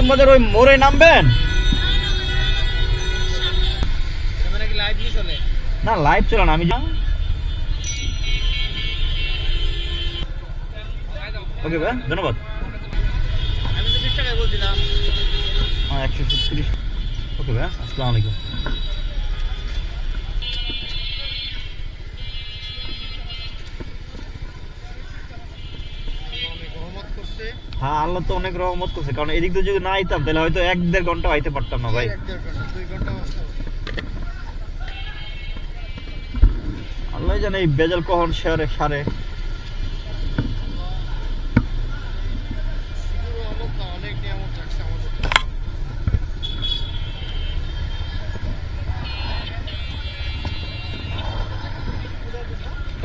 নতুন বাজার ওই মোড়ে নামবেন? নি লাইভ চলে না আমি যা ওকে ভাই ধন্যবাদ। আমি তো বিশ টাকায় বলছিলাম। একশো সত্তিরিশ ওকে ভাই আসসালামু আলাইকুম। হ্যাঁ আল্লাহ তো অনেক রহমত করছে। কারণ এদিক দিয়ে যদি না আইতাম তাহলে হয়তো এক দেড় ঘণ্টা আইতে পারতাম না ভাই। আল্লাহ জানে এই বেজাল কখন সারে সারে।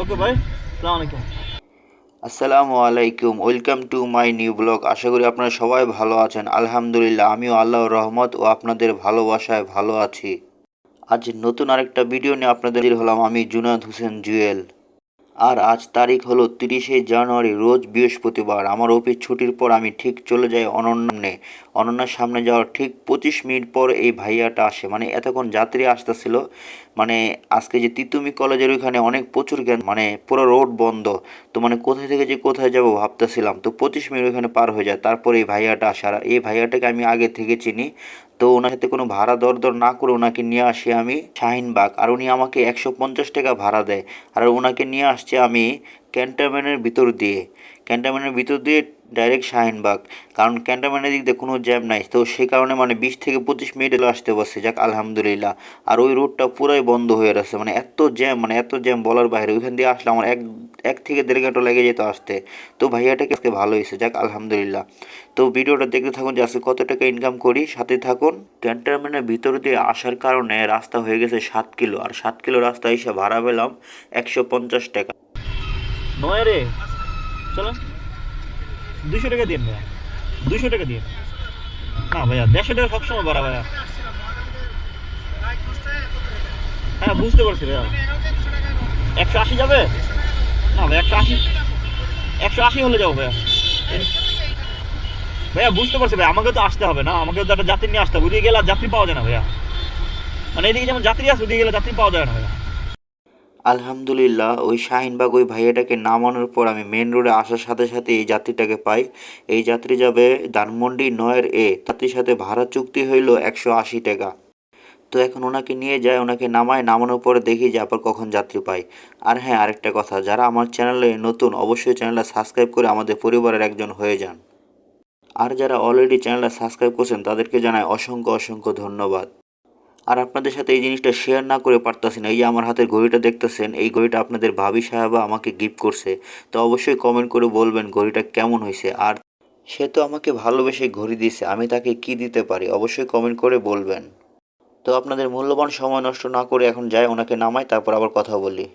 ওকে ভাই আসসালামু আলাইকুম। আসসালামু আলাইকুম, welcome to my new blog. আশা করি আপনারা সবাই ভালো আছেন। আলহামদুলিল্লাহ, আমিও আল্লাহর রহমত ও আপনাদের ভালোবাসায় ভালো আছি। আজ নতুন আরেকটা ভিডিও নিয়ে আপনাদের হলাম আমি জুনাদ হোসেন জুয়েল। আর আজ তারিখ হলো তিরিশে জানুয়ারি, রোজ বৃহস্পতিবার। আমার অফিস ছুটির পর আমি ঠিক চলে যাই অনন্যে। অনন্যার সামনে যাওয়ার ঠিক পঁচিশ মিনিট পর এই ভাইয়াটা আসে। মানে এতক্ষণ যাত্রী আসতেছিল মানে আজকে যে তিতুমি কলেজের ওইখানে অনেক প্রচুর জ্ঞান মানে পুরো রোড বন্ধ। তো মানে কোথায় থেকে যে কোথায় যাব ভাবতেছিলাম। তো পঁচিশ মিনিট ওইখানে পার হয়ে যায়। তারপরে এই ভাইয়াটা আসে। আর এই ভাইয়াটাকে আমি আগে থেকে চিনি। তো ওনার সাথে কোনো ভাড়া দর দর না করে ওনাকে নিয়ে আসি আমি শাহিনবাগ। আর উনি আমাকে একশো পঞ্চাশ টাকা ভাড়া দেয়। আর ওনাকে নিয়ে আসছে আমি ক্যান্টনমেন্টের ভিতর দিয়ে। ক্যান্টনমেন্টের ভিতর দিয়ে ডাইরেক্ট শাহিনবাগ কারণ ক্যান্টনমেন্টের দিক দিয়ে কোনো জ্যাম নাই। তো সেই কারণে মানে বিশ থেকে পঁচিশ মিনিট এলো আসতে পারছি যাক আলহামদুলিল্লাহ। আর ওই রোডটা পুরাই বন্ধ হয়ে আছে মানে এত জ্যাম মানে এত জ্যাম বলার বাইরে। ওইখান দিয়ে আসলে আমার এক এক থেকে দেড় ঘণ্টা লেগে যেত আসতে। তো ভাইয়াটাকে আজকে ভালো হয়েছে, যাক আলহামদুলিল্লাহ। তো ভিডিওটা দেখতে থাকুন যে আজকে কত টাকা ইনকাম করি। সাথে থাকুন, ক্যান্টনমেন্টের ভিতর দিয়ে আসার কারণে রাস্তা হয়ে গেছে সাত কিলো। আর সাত কিলো রাস্তা এসে ভাড়া পেলাম একশো পঞ্চাশ টাকা। নয় রে। চলো। দুশো টাকা দিন ভাইয়া দুশো টাকা দিন না ভাইয়া, দেড়শো টাকা সবসময় বাড়া ভাইয়া? হ্যাঁ বুঝতে পারছি ভাইয়া। একশো আশি যাবে? না ভাই একশো আশি। একশো আশি হলে যাব ভাইয়া। ভাইয়া, বুঝতে পারছি ভাই আমাকে তো আসতে হবে না। আমাকে তো একটা যাত্রী নিয়ে আসতে হবে। ওদিকে গেলে যাত্রী পাওয়া যায় না ভাইয়া। মানে এদিকে যেমন যাত্রী আছে, ওদিকে গেলে যাত্রী পাওয়া যায় না আলহামদুলিল্লাহ, ওই শাহিনবাগ ওই ভাইয়াটাকে নামানোর পর আমি মেন রোডে আসার সাথে সাথে এই যাত্রীটাকে পাই। এই যাত্রী যাবে ধানমন্ডি নয়ের এ। যাত্রীর সাথে ভাড়া চুক্তি হইল একশো আশি টাকা। তো এখন ওনাকে নিয়ে যায়, ওনাকে নামায়, নামানোর পরে দেখি যে আবার কখন যাত্রী পাই আর হ্যাঁ আরেকটা কথা, যারা আমার চ্যানেলে নতুন, অবশ্যই চ্যানেলটা সাবস্ক্রাইব করে আমাদের পরিবারের একজন হয়ে যান। আর যারা অলরেডি চ্যানেলটা সাবস্ক্রাইব করছেন, তাদেরকে জানাই অসংখ্য অসংখ্য ধন্যবাদ। আর আপনাদের সাথে এই জিনিসটা শেয়ার না করে পারতাছি না। এই যে আমার হাতের ঘড়িটা দেখতেছেন, এই ঘড়িটা আপনাদের ভাবি সাহেবা আমাকে গিফট করছে। তো অবশ্যই কমেন্ট করে বলবেন ঘড়িটা কেমন হয়েছে। আর সে তো আমাকে ভালোবেসে ঘড়ি দিছে আমি তাকে কি দিতে পারি? অবশ্যই কমেন্ট করে বলবেন। তো আপনাদের মূল্যবান সময় নষ্ট না করে এখন যাই, ওনাকে নামাই, তারপর আবার কথা বলি।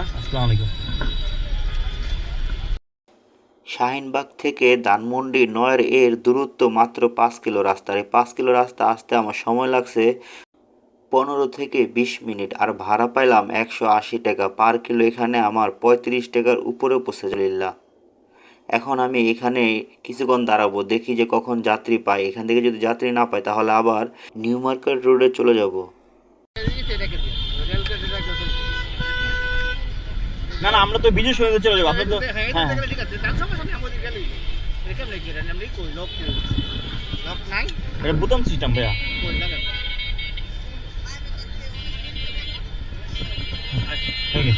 আসসালামু আলাইকুম। শাহিনবাগ থেকে ধানমন্ডি নয়ের এর দূরত্ব মাত্র পাঁচ কিলো রাস্তা। আর এই পাঁচ কিলো রাস্তা আসতে আমার সময় লাগছে পনেরো থেকে বিশ মিনিট। আর ভাড়া পাইলাম একশো আশি টাকা। পার কিলো এখানে আমার পঁয়ত্রিশ টাকার উপরে পৌঁছে চলিল্লা এখন আমি এখানে কিছুক্ষণ দাঁড়াবো দেখি যে কখন যাত্রী পাই। এখান থেকে যদি যাত্রী না পাই তাহলে আবার নিউ মার্কেট রোডে চলে যাব এদিকে রেখে দিন। রেলগেট এটা একদম চলছে। না না আমরা তো বিজয় সঙ্গে চলে যাব। আপনি তো হ্যাঁ, হ্যাঁ গেলেই। এটা বুতাম সিস্টেম ভাইয়া। হয়ে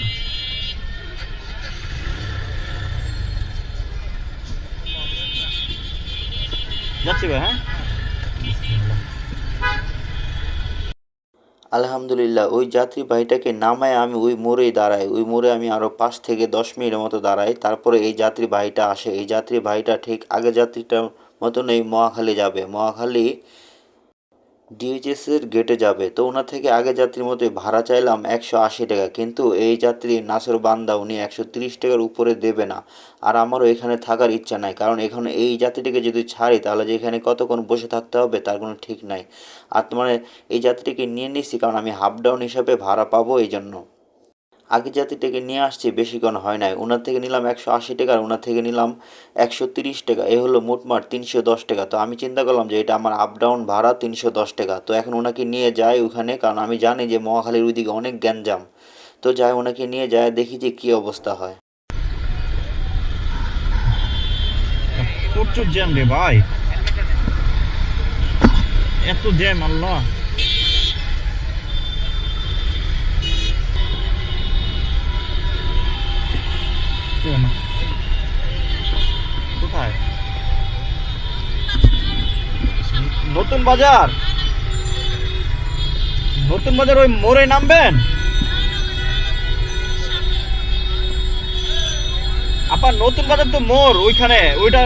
যাচ্ছি ভাই হ্যাঁ? আলহামদুলিল্লাহ, ওই যাত্রী ভাইটাকে নামায় আমি ওই মোড়েই দাঁড়াই। ওই মোড়ে আমি আরও পাঁচ থেকে দশ মিনিটের মতো দাঁড়াই। তারপরে এই যাত্রী ভাইটা আসে। এই যাত্রী ভাইটা ঠিক আগে যাত্রীটার মতন এই মহাখালী যাবে। মহাখালী ডিএইচএসের গেটে যাবে। তো ওনার থেকে আগে যাত্রীর মতো ভাড়া চাইলাম একশো আশি টাকা। কিন্তু এই যাত্রী নাসর বান্দা, উনি একশো তিরিশ টাকার উপরে দেবে না। আর আমারও এখানে থাকার ইচ্ছা নাই। কারণ এখানে এই যাত্রীটিকে যদি ছাড়ি, তাহলে যে এখানে কতক্ষণ বসে থাকতে হবে, তার কোনো ঠিক নাই। আর তোমার এই যাত্রীকে নিয়ে নিচ্ছি কারণ আমি হাফ ডাউন হিসাবে ভাড়া পাবো এই জন্য আগে যাত্রীটাকে নিয়ে আসছি বেশিক্ষণ হয় নাই? ওনার থেকে নিলাম একশো আশি টাকা আর ওনার থেকে নিলাম একশো তিরিশ টাকা। এ হলো মোটমাট তিনশো দশ টাকা। তো আমি চিন্তা করলাম যে এটা আমার আপ ডাউন ভাড়া তিনশো দশ টাকা। তো এখন ওনাকে নিয়ে যাই ওখানে, কারণ আমি জানি যে মহাখালীর ওইদিকে অনেক গ্যাঞ্জাম। তো যাই ওনাকে নিয়ে যায় দেখি যে কী অবস্থা হয়। প্রচুর জ্যাম রে ভাই। এত জ্যাম, আল্লাহ। না। কোথায় নতুন বাজার নতুন বাজার ওই মোড়ে নামবেন আবার নতুন বাজার তো মোড় ওইখানে, ওইটা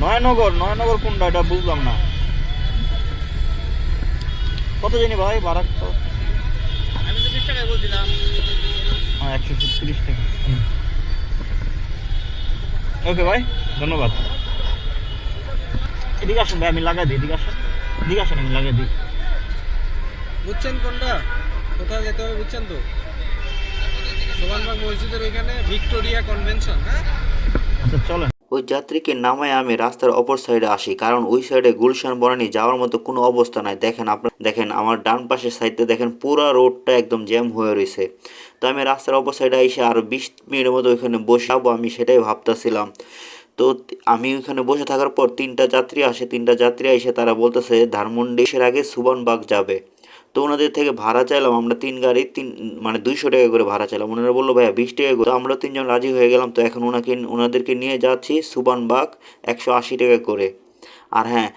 নয়নগর নয়নগর কোনটা, এটা বুঝলাম না। কত জানি ভাই ভাড়া তো আমি তো টাকায় বলছিলাম। একশো তিরিশ টাকা। ওকে ভাই ধন্যবাদ। এদিকে আসুন ভাই আমি লাগাই দিই এদিকে আসুন। এদিকে আসুন আমি লাগাই দিই। বুঝছেন কোনটা? কোথায় যেতে হবে বুঝছেন তো? সোমানবাগ মসজিদের ওইখানে ভিক্টোরিয়া কনভেনশন হ্যাঁ? আচ্ছা চলেন। ওই যাত্রীকে নামায় আমি রাস্তার অপর সাইডে আসি, কারণ ওই সাইডে গুলশান বনানি যাওয়ার মতো কোনো অবস্থা নাই। দেখেন আপনার দেখেন আমার ডান পাশের সাইডে দেখেন পুরো রোডটা একদম জ্যাম হয়ে রয়েছে। তো আমি রাস্তার অপর সাইডে এসে আরও বিশ মিনিটের মতো ওইখানে বসে যাব আমি সেটাই ভাবতেছিলাম। তো আমি ওইখানে বসে থাকার পর তিনটা যাত্রী আসে, তিনটা যাত্রী এসে তারা বলতেছে ধানমন্ডি আগে সুবনবাগ যাবে। তো ওনাদের থেকে ভাড়া চাইলাম আমরা তিন গাড়ি তিন মানে দুইশো টাকা করে ভাড়া চাইলাম। ওনারা বলল ভাইয়া বিশ টাকা করে। তো আমরা তিনজন রাজি হয়ে গেলাম। তো এখন ওনাকে ওনাদেরকে নিয়ে যাচ্ছি সুবানবাগ একশো আশি টাকা করে। আর হ্যাঁ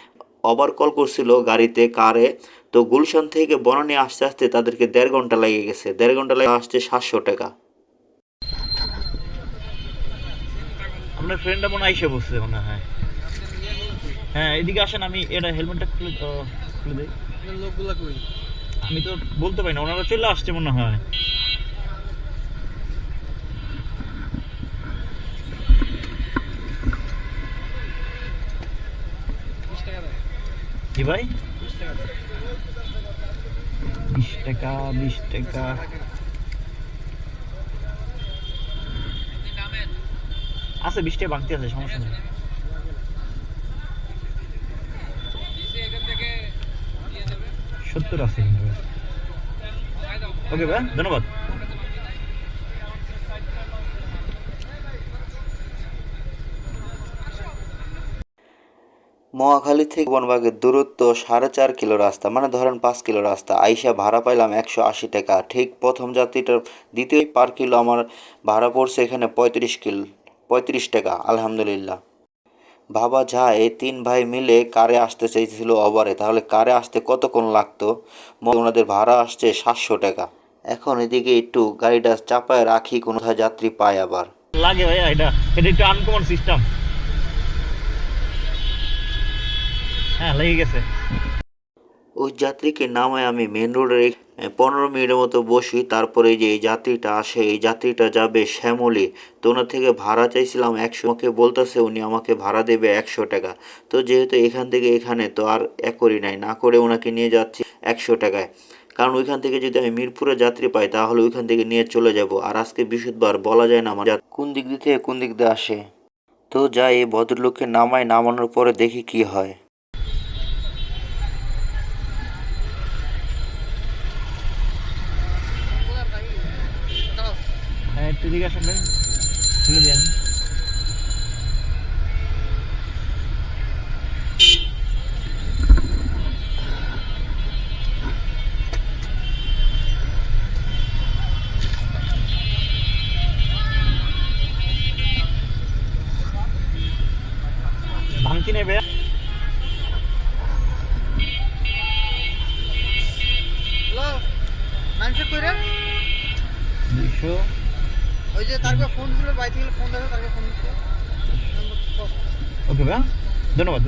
ওভার কল করছিল গাড়িতে কারে। তো গুলশান থেকে বনানি আসতে আসতে তাদেরকে দেড় ঘণ্টা লেগে গেছে। দেড় ঘণ্টা লাগে আসছে সাতশো টাকা। আপনার ফ্রেন্ডটা মনে হয় এসে বসছে মনে হয়। হ্যাঁ এদিকে আসেন আমি এটা হেলমেটটা খুলে খুলে দিই। লোকগুলা কই? আমি তো বলতে পারি না, ওনারা চলে আসছে মনে হয়। বিশ টাকা বিশ টাকা। আছে, বিশ টাকা আছে, সমস্যা নেই এখান থেকে দিয়ে দেবে সত্তর আছে ওকে ভাই ধন্যবাদ। মহাখালী থেকে বনবাগের দূরত্ব সাড়ে চার কিলো রাস্তা মানে ধরেন পাঁচ কিলো রাস্তা। আইসা ভাড়া পাইলাম একশো আশি টাকা। ঠিক প্রথম যাত্রীটার দ্বিতীয় পার কিলো আমার ভাড়া পড়ছে এখানে পঁয়ত্রিশ কিলো, পঁয়ত্রিশ টাকা, আলহামদুলিল্লাহ। ভাবা যায় এই তিন ভাই মিলে কারে আসতে চাইছিল ওভারে তাহলে কারে আসতে কতক্ষণ লাগতো? ওনাদের ভাড়া আসছে সাতশো টাকা। এখন এদিকে একটু গাড়িটা চাপায় রাখি কোনো যাত্রী পায় আবার। লাগে ভাইয়া এটা এটা একটু আনকমন সিস্টেম হ্যাঁ লেগে গেছে। ওই যাত্রীকে নামায় আমি মেন রোডের পনেরো মিনিটের মতো বসি, তারপরে যে এই যাত্রীটা আসে, এই যাত্রীটা যাবে শ্যামলি। তো ওনার থেকে ভাড়া চাইছিলাম একশো, আমাকে বলতেছে উনি আমাকে ভাড়া দেবে একশো টাকা। তো যেহেতু এখান থেকে এখানে, তো আর এক করি নাই, না করে ওনাকে নিয়ে যাচ্ছি একশো টাকায়। কারণ ওইখান থেকে যদি আমি মিরপুরে যাত্রী পাই, তাহলে ওইখান থেকে নিয়ে চলে যাব। আর আজকে বৃহস্পতিবার বলা যায় না আমার কোন দিক দিয়ে থেকে কোন দিক দিয়ে আসে। তো যাই, এই ভদ্রলোককে নামায়, নামানোর পরে দেখি কি হয়। হ্যাঁ একটু দিকে আসেন ভাই খুলে দিন ভাঙতি নেবে ভাইয়া ধন্যবাদ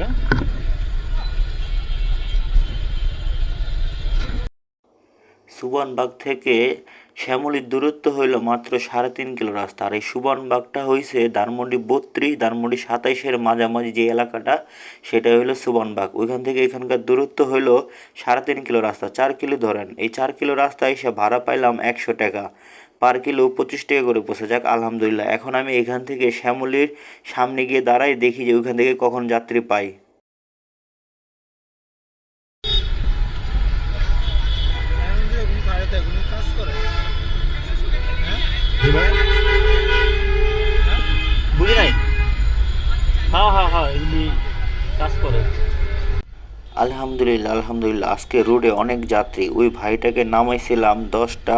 সুবনবাগ থেকে শ্যামলির দূরত্ব হইল মাত্র সাড়ে তিন কিলো রাস্তা। আর এই সুবনবাগটা হইছে ধানমন্ডি বত্রিশ, ধানমন্ডি সাতাইশের মাঝামাঝি যে এলাকাটা, সেটা হইল সুবনবাগ ওইখান থেকে এখানকার দূরত্ব হইল সাড়ে তিন কিলো রাস্তা। চার কিলো ধরেন। এই চার কিলো রাস্তায় এসে ভাড়া পাইলাম একশো টাকা। পার কিলো পঁচিশ টাকা করে বসে যাক আলহামদুলিল্লাহ। এখন আমি এখান থেকে শ্যামলির সামনে গিয়ে দাঁড়াই দেখি যে ওইখান থেকে কখন যাত্রী পাই। হ্যাঁ হ্যাঁ বুঝি নাই? হ্যাঁ হ্যাঁ হ্যাঁ এগুলি কাজ করে। আলহামদুলিল্লাহ আলহামদুলিল্লাহ আজকে রোডে অনেক যাত্রী। ওই ভাইটাকে নামাইছিলাম দশটা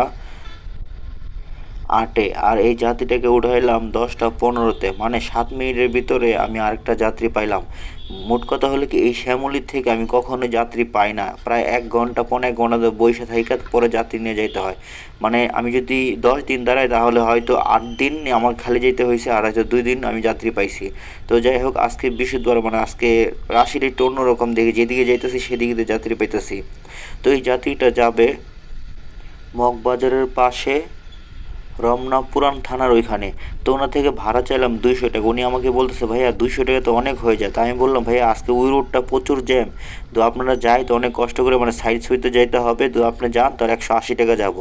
আটে। আর এই যাত্রীটাকে উঠাইলাম দশটা পনেরোতে। মানে সাত মিনিটের ভিতরে আমি আরেকটা যাত্রী পাইলাম। মোট কথা হলো কি, এই শ্যামলির থেকে আমি কখনো যাত্রী পাই না। প্রায় এক ঘণ্টা পনেরো ঘণ্টা বৈশা থাইকা পরে যাত্রী নিয়ে যাইতে হয়। মানে আমি যদি দশ দিন দাঁড়াই, তাহলে হয়তো আট দিন আমার খালি যেতে হয়েছে আর হয়তো দুই দিন আমি যাত্রী পাইছি। তো যাই হোক, আজকে বৃহস্পতিবার মানে আজকে রাশির একটু অন্যরকম দেখি। যেদিকে যাইতেছি সেদিকে যাত্রী পাইতেছি। তো এই যাত্রীটা যাবে মগবাজারের পাশে। রমনা পুরান থানার ওইখানে। তো ওনার থেকে ভাড়া চাইলাম দুইশো টাকা। উনি আমাকে বলতেছে, ভাইয়া, দুইশো টাকা তো অনেক হয়ে যায়। তাই আমি বললাম, ভাইয়া, আজকে ওই রোডটা প্রচুর জ্যাম। তো আপনারা যাই, তো অনেক কষ্ট করে মানে সাইড সুইতে যাইতে হবে। তো আপনি যান, তো একশো আশি টাকা যাব।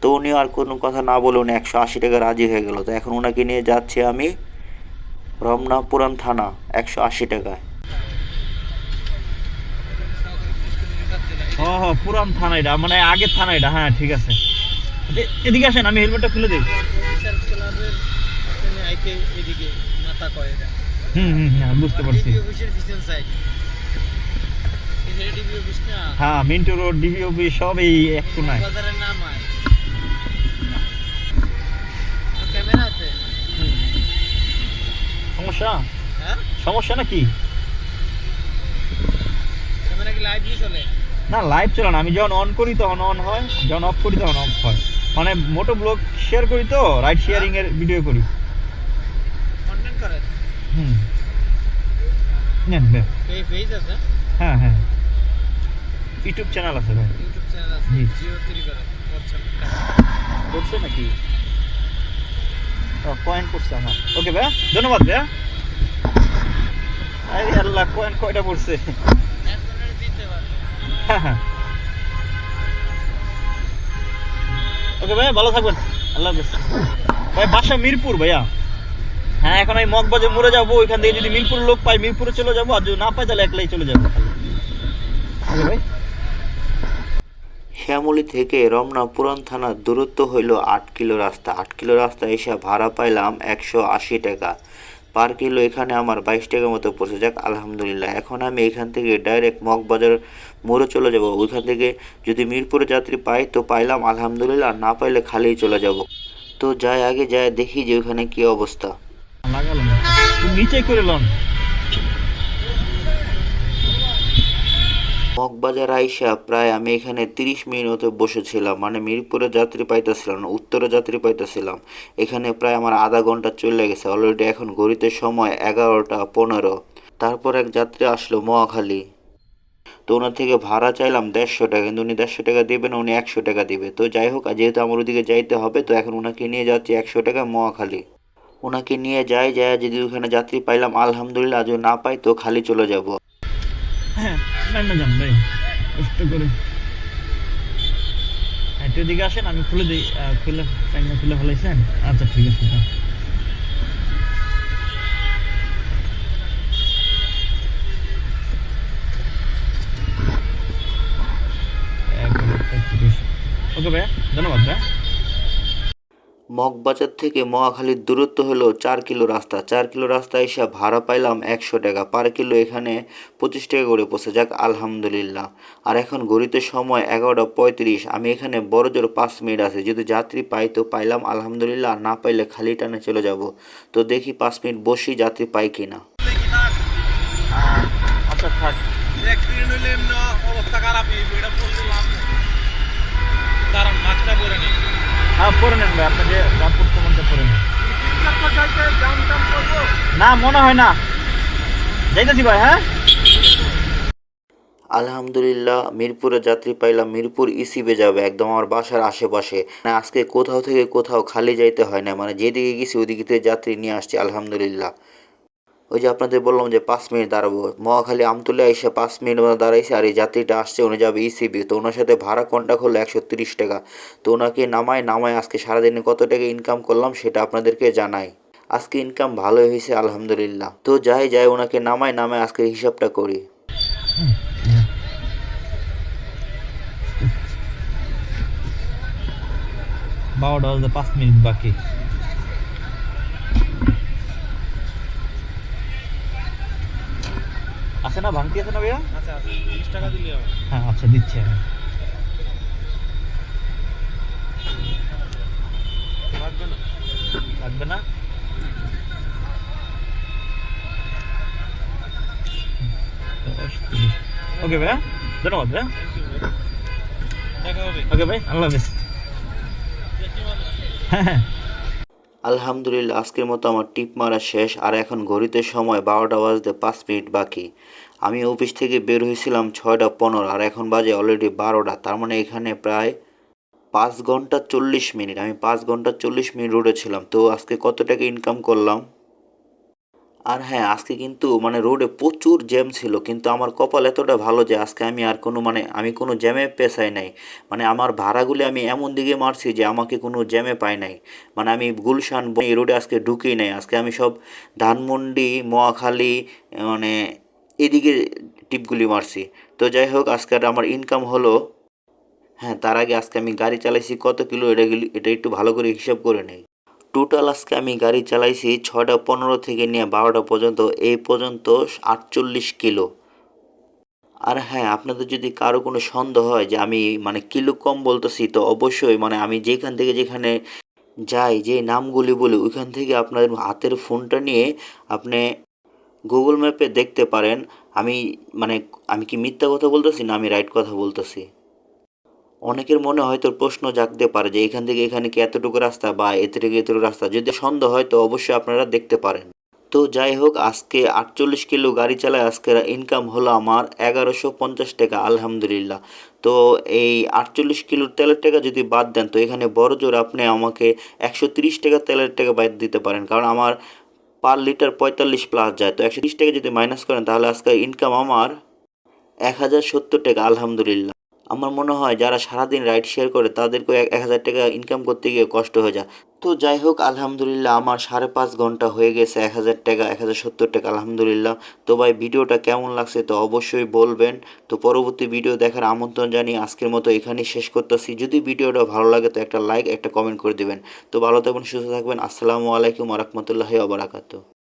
তো উনি আর কোনো কথা না বলে উনি একশো আশি টাকা রাজি হয়ে গেল। তো এখন ওনাকে নিয়ে যাচ্ছি আমি রমনা পুরান থানা, একশো আশি টাকায়। ও হো পুরান থানা এটা। মানে আগের থানা এটা। হ্যাঁ ঠিক আছে। এদিকে আসেন আমি হেলমেটটা খুলে দিই। এদিকে মাথা কয় হুম হুম হ্যাঁ বুঝতে পারছি। ডিবি অফিসের পিছন সাইড এখানে ডিবি অফিস না হ্যাঁ মিন্টু রোড ডিবি অফিস সব এই এক কোনায় বাজারের নাম আয় ক্যামেরা আছে সমস্যা? হ্যাঁ সমস্যা নাকি? ক্যামেরা কি লাইভ চলে? না লাইভ চলে না আমি যখন অন করি তখন অন হয় যখন অফ করি তখন অফ হয়। মানে মোটো ব্লগ শেয়ার করি তো রাইড শেয়ারিং এর ভিডিও করি। কন্টেন্ট করে? হুম। নেন বে। পেজ আছে? হ্যাঁ হ্যাঁ। ইউটিউব চ্যানেল আছে ভাই। ইউটিউব চ্যানেল আছে জি। জিও তৈরি করে। করছে করছে নাকি? পয়েন্ট করছে আমার। ওকে ভাইয়া ধন্যবাদ আরে আল্লাহ কয়টা পড়ছে? হ্যাঁ হ্যাঁ। ওকে ভাইয়া ভালো থাকবেন। আল্লাহ হাফেজ। ভাই, বাসা মিরপুর ভাইয়া। হ্যাঁ এখন আমি মগবাজে মরে যাব, ওইখান থেকে যদি মিরপুর লোক পাই মিরপুরে চলে যাব, আর যদি না পাই তাহলে একলাই চলে যাব। ভাই। শ্যামলী থেকে রমনা পুরান থানার দূরত্ব হইল আট কিলো রাস্তা। আট কিলো রাস্তা এসে ভাড়া পাইলাম একশো আশি টাকা। পার কিলো এখানে আমার বাইশ টাকা মতো পড়ছে। যাক, আলহামদুলিল্লাহ। এখন আমি এখান থেকে ডাইরেক্ট মগবাজার মোড়ে চলে যাব। ওইখান থেকে যদি মিরপুরে যাত্রী পাই তো পাইলাম আলহামদুলিল্লাহ। না পাইলে খালিই চলে যাব। তো যাই আগে যাই দেখি যে ওখানে কি অবস্থা। লাগালাম নিচে করে লন। মগবাজার আইসা প্রায় আমি এখানে তিরিশ মিনিট মতো বসেছিলাম। মানে মিরপুরে যাত্রী পাইতেছিলাম না উত্তরে যাত্রী পাইতেছিলাম। এখানে প্রায় আমার আধা ঘণ্টা চলে গেছে। অলরেডি এখন ঘড়িতে সময় এগারোটা পনেরো। তারপর এক যাত্রী আসলো মহাখালী। তো ওনার থেকে ভাড়া চাইলাম দেড়শো টাকা, কিন্তু উনি দেড়শো টাকা দেবেন, উনি একশো টাকা দেবে। তো যাই হোক যেহেতু আমার ওদিকে যাইতে হবে, তো এখন ওনাকে নিয়ে যাচ্ছি একশো টাকা মহাখালী। ওনাকে নিয়ে যাই যায় যদি ওখানে যাত্রী পাইলাম, আলহামদুলিল্লাহ যদি না পাই, তো খালি চলে যাব। হ্যাঁ ভাই, কষ্ট করে। একটু এদিকে আসেন, আমি খুলে দিই খুলে খুলে ফেলাইছেন? আচ্ছা ঠিক আছে মগবাজার থেকে মহাখালীর দূরত্ব হলো চার কিলো রাস্তা। চার কিলো রাস্তা এসে ভাড়া পাইলাম একশো টাকা। পার কিলো এখানে পঁচিশ টাকা করে পৌঁছে যাক আলহামদুলিল্লাহ। আর এখন ঘড়িতে সময় এগারোটা পঁয়ত্রিশ। আমি এখানে বড় জোর পাঁচ মিনিট আছে। যদি যাত্রী পাই তো পাইলাম আলহামদুলিল্লাহ। না পাইলে খালি টানে চলে যাব। তো দেখি পাঁচ মিনিট বসি যাত্রী পাই কিনা। আচ্ছা থাক। অ্যাক্সিডেন্ট হইলে এমনি অবস্থা খারাপ এই বইটা পড়লে লাভ নেই। দাঁড়ান হ্যাঁ ভাই, আপনাকে না, মনে হয় না। যাইতেছি ভাই হ্যাঁ? আলহামদুলিল্লাহ, মিরপুরে যাত্রী পাইলাম, মিরপুর ইসিবে যাবে, একদম আমার বাসার আশেপাশে। মানে আজকে কোথাও থেকে কোথাও খালি যাইতে হয় না মানে যেদিকে গেছি ওদিকে যাত্রী নিয়ে আসছি, আলহামদুলিল্লাহ। ওই যে আপনাদের বললাম যে পাঁচ মিনিট দাঁড়াবো। মহাখালী আমতুলে এসে পাঁচ মিনিট মতো দাঁড়াইছে আর এই যাত্রীটা আসছে, উনি যাবে ইসিবি তো ওনার সাথে ভাড়া কন্ট্যাক্ট হলো একশো তিরিশ টাকা। তো ওনাকে নামায় নামায় আজকে সারাদিনে কত টাকা ইনকাম করলাম সেটা আপনাদেরকে জানাই। আজকে ইনকাম ভালোই হয়েছে, আলহামদুলিল্লাহ। তো যাই যাই, ওনাকে নামায় নামায় আজকে হিসাবটা করি। বারোটা পাঁচ মিনিট বাকি। আছে না? ভাঙতি আছে না ভাইয়া? আচ্ছা বিশ টাকা দিলে হবে। হ্যাঁ আচ্ছা দিচ্ছি আমি। লাগবে না? লাগবে না? ওকে ভাইয়া ধন্যবাদ ভাইয়া। দেখা হবে। ওকে ভাই আল্লাহ হাফিজ। হ্যাঁ হ্যাঁ। আলহামদুলিল্লাহ, আজকের মতো আমার টিপ মারা শেষ, আর এখন ঘড়িতে সময় বারোটা বাজতে পাঁচ মিনিট বাকি। আমি অফিস থেকে বের হয়েছিলাম ছয়টা পনেরো, আর এখন বাজে অলরেডি বারোটা, তার মানে এখানে প্রায় পাঁচ ঘণ্টা চল্লিশ মিনিট। আমি পাঁচ ঘণ্টা চল্লিশ মিনিট রোডে ছিলাম, তো আজকে কত টাকা ইনকাম করলাম? আর হ্যাঁ আজকে কিন্তু মানে রোডে প্রচুর জ্যাম ছিল, কিন্তু আমার কপাল এতটা ভালো যে আজকে আমি আর কোনো মানে আমি কোনো জ্যামে পেশাই নাই। মানে আমার ভাড়াগুলি আমি এমন দিকে মারছি যে আমাকে কোনো জ্যামে পাই নাই। মানে আমি গুলশান এই রোডে আজকে ঢুকেই নাই। আজকে আমি সব ধানমন্ডি মোয়াখালী মানে এদিকে টিপগুলি মারছি। তো যাই হোক, আজকে আমার ইনকাম হলো। হ্যাঁ তার আগে আজকে আমি গাড়ি চালাইছি কত কিলো, এটা এটা একটু ভালো করে হিসাব করে নেই। টোটাল আজকে আমি গাড়ি চালাইছি ছয়টা পনেরো থেকে নিয়ে বারোটা পর্যন্ত, এই পর্যন্ত আটচল্লিশ কিলো। আর হ্যাঁ আপনাদের যদি কারও কোনো সন্দেহ হয় যে আমি মানে কিলো কম বলতেছি, তো অবশ্যই মানে আমি যেখান থেকে যেখানে যাই, যে নামগুলি বলি, ওইখান থেকে আপনার হাতের ফোনটা নিয়ে আপনি গুগল ম্যাপে দেখতে পারেন। আমি মানে আমি কি মিথ্যা কথা বলতেছি না আমি রাইট কথা বলতেছি? অনেকের মনে হয়তো প্রশ্ন জাগতে পারে যে এখান থেকে এখানে কি এতটুকু রাস্তা বা এতে থেকে এতটুকু রাস্তা? যদি সন্দেহ হয় তো অবশ্যই আপনারা দেখতে পারেন। তো যাই হোক, আজকে আটচল্লিশ কিলো গাড়ি চালায় আজকের ইনকাম হলো আমার এগারোশো পঞ্চাশ টাকা, আলহামদুলিল্লাহ। তো এই আটচল্লিশ কিলোর তেলের টাকা যদি বাদ দেন, তো এখানে বড় জোর আপনি আমাকে একশো তিরিশ টাকা তেলের টাকা বাদ দিতে পারেন। কারণ আমার পার লিটার পঁয়তাল্লিশ প্লাস যায়। তো একশো তিরিশ টাকা যদি মাইনাস করেন, তাহলে আজকে ইনকাম আমার এক হাজার সত্তর টাকা, আলহামদুলিল্লাহ। আমার মনে হয় যারা সারাদিন রাইড শেয়ার করে তাদেরকেও এক হাজার টাকা ইনকাম করতে গিয়ে কষ্ট হয়ে যায়। তো যাই হোক, আলহামদুলিল্লাহ আমার সাড়ে পাঁচ ঘণ্টা হয়ে গেছে, এক হাজার টাকা, এক হাজার সত্তর টাকা, আলহামদুলিল্লাহ। তো ভাই, ভিডিওটা কেমন লাগছে তো অবশ্যই বলবেন। তো পরবর্তী ভিডিও দেখার আমন্ত্রণ জানিয়ে আজকের মতো এখানেই শেষ করতেছি। যদি ভিডিওটা ভালো লাগে তো একটা লাইক একটা কমেন্ট করে দিবেন। তো ভালো থাকবেন, সুস্থ থাকবেন। আসসালামু আলাইকুম রহমতুল্লাহি আবরাকাতু